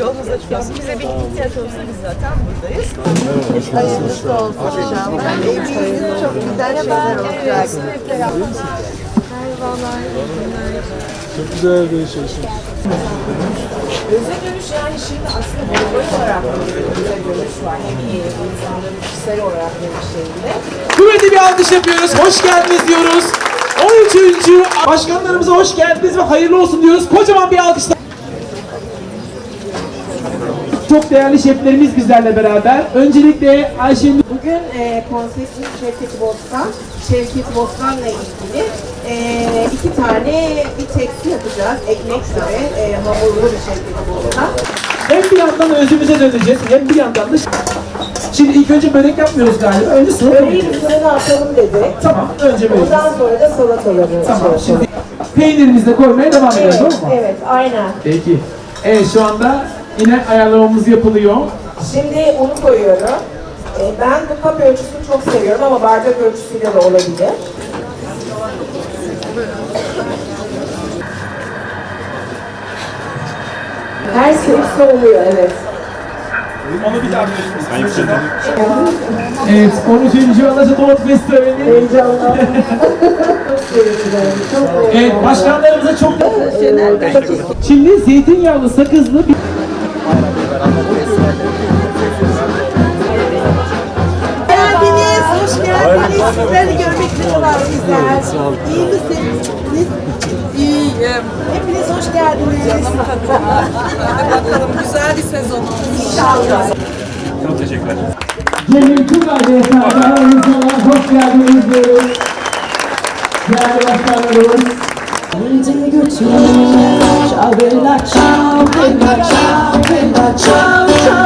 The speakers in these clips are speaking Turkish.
Yolunuz açık olsun. Bize bir ihtiyaç olsa biz zaten buradayız. Hayırlısı olsun inşallah. Eminim çok güzel şeyler olacak. Çok güzel bir şey. Göze dönüş yani şimdi aslında boyut olarak bir göze dönüş var. Hem insanların kişisel olarak dönüşlerinde. Kuvvetli bir alkış yapıyoruz. Hoş geldiniz diyoruz. 13. Başkanlarımıza hoş geldiniz ve hayırlı olsun diyoruz. Kocaman bir alkışla. Çok değerli şeflerimiz bizlerle beraber. Öncelikle Ayşenur Bugün e, konseyimiz Şevket Bostan, Şevket Bostan'la ilgili e, iki tane bir tepsi yapacağız. Ekmek ve e, hamurlu bir Şevket Bostan. hem bir yandan özümüze döneceğiz hem bir yandan da Şimdi ilk önce börek yapmıyoruz galiba. Önce salata Böreği yapıyoruz. fırına atalım dedi. Tamam, önce börek. Ondan sonra da salataları Tamam, şey şimdi peynirimizi de koymaya devam edelim, Evet, doğru mu? evet, aynen. Peki. Evet, şu anda yine ayarlamamız yapılıyor. Şimdi unu koyuyorum. Ee, Ben bu kap ölçüsünü çok seviyorum ama bardak ölçüsüyle de olabilir. Her sırıksa oluyor evet. Evet, 13. Alaca Doğu Festivali. Heyecanlı. Evet, başkanlarımıza çok Şimdi zeytinyağlı sakızlı bir Sizleri görmek ne kadar güzel. İyi misiniz? İyiyim. Hepiniz hoş geldiniz. Canım Hadi bakalım güzel bir sezon olsun. İnşallah. Cemil Tugay aramızda hoş geldiniz diyoruz. Değerli başkanlarımız. Bizi götür Ciao bella ciao bella ciao bella ciao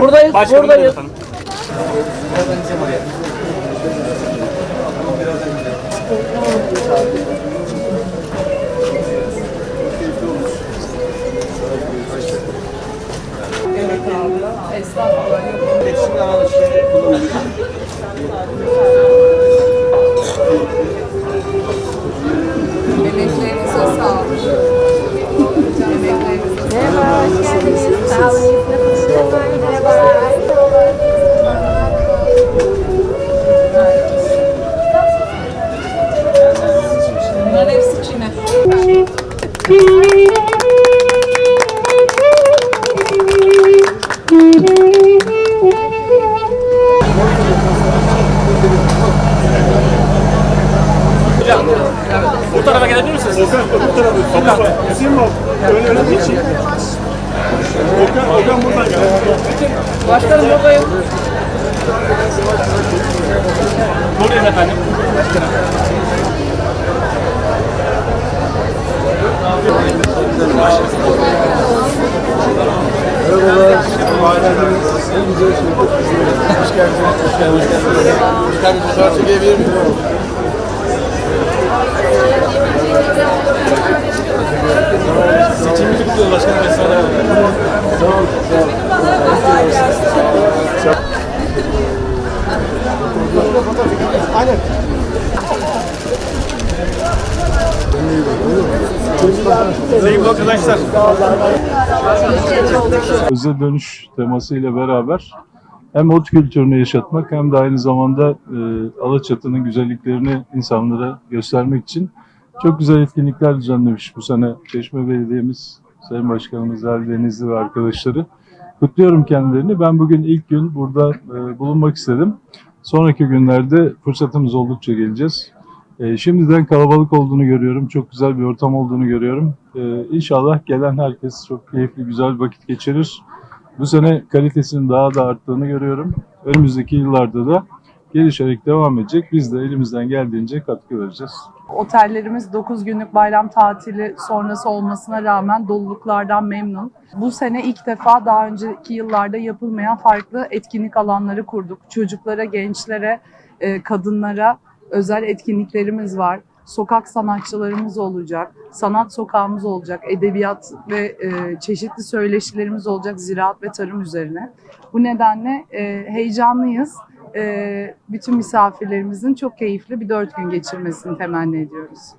Buradayız, buradayız. Emeklerinize Okan, bu tarafa. Okan. Hüseyin mi? Öyle öyle geçin. Okan, Okan buradan gel. Başkanım buradayım. Buradayız efendim. Seçimli kutluyor başkanım ben sana Aynen. Sayın arkadaşlar. Özel dönüş temasıyla beraber hem ot kültürünü yaşatmak hem de aynı zamanda e, Alaçatı'nın güzelliklerini insanlara göstermek için çok güzel etkinlikler düzenlemiş bu sene Çeşme Belediye'miz, Sayın Başkanımız Ali ve arkadaşları. Kutluyorum kendilerini. Ben bugün ilk gün burada e, bulunmak istedim. Sonraki günlerde fırsatımız oldukça geleceğiz. E, şimdiden kalabalık olduğunu görüyorum. Çok güzel bir ortam olduğunu görüyorum. E, inşallah gelen herkes çok keyifli, güzel bir vakit geçirir. Bu sene kalitesinin daha da arttığını görüyorum. Önümüzdeki yıllarda da gelişerek devam edecek. Biz de elimizden geldiğince katkı vereceğiz. Otellerimiz 9 günlük bayram tatili sonrası olmasına rağmen doluluklardan memnun. Bu sene ilk defa daha önceki yıllarda yapılmayan farklı etkinlik alanları kurduk. Çocuklara, gençlere, e, kadınlara özel etkinliklerimiz var. Sokak sanatçılarımız olacak, sanat sokağımız olacak, edebiyat ve e, çeşitli söyleşilerimiz olacak ziraat ve tarım üzerine. Bu nedenle e, heyecanlıyız. E, bütün misafirlerimizin çok keyifli bir dört gün geçirmesini temenni ediyoruz.